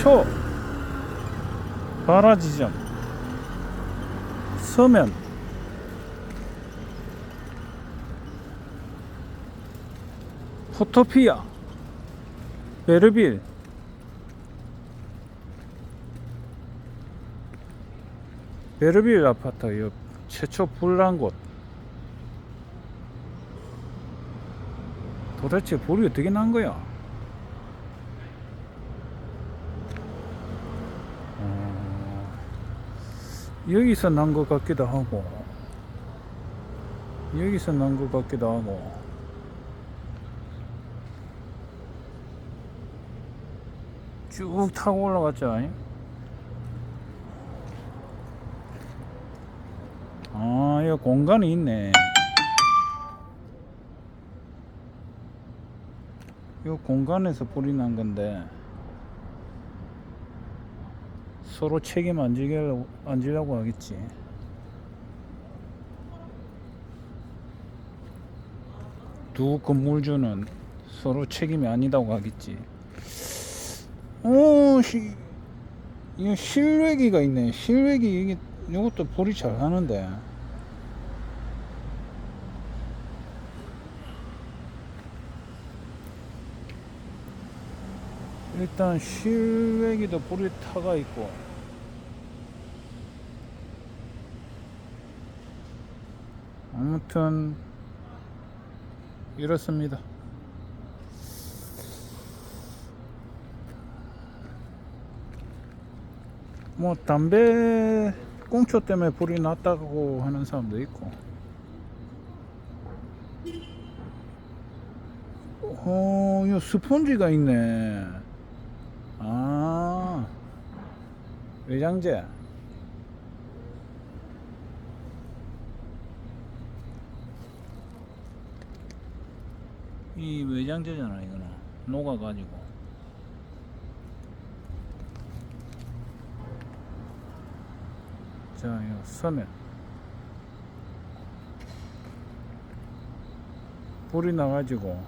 최초 발화 지점 서면 포토피아 베르빌 베르빌 아파트 옆 최초 불난 곳 도대체 불이 어떻게 난 거야? 여기서 난 것 같기도 하고 여기서 난 것 같기도 하고. 쭉 타고 올라갔죠? 아니? 아 여기 공간이 있네. 이 공간에서 불이 난 건데 서로 책임 안 지려고, 안 지려고 하겠지. 두 건물주는 서로 책임이 아니다고 하겠지. 오, 시, 이거 실외기가 있네. 실외기 이게 이것도 불이 잘 하는데. 일단 실외기도 불이 타가 있고 아무튼 이렇습니다 뭐 담배 꽁초 때문에 불이 났다고 하는 사람도 있고 어, 이 스펀지가 있네. 아, 외장재. 이 외장재잖아, 이거는. 녹아가지고. 자, 이거 서면. 불이 나가지고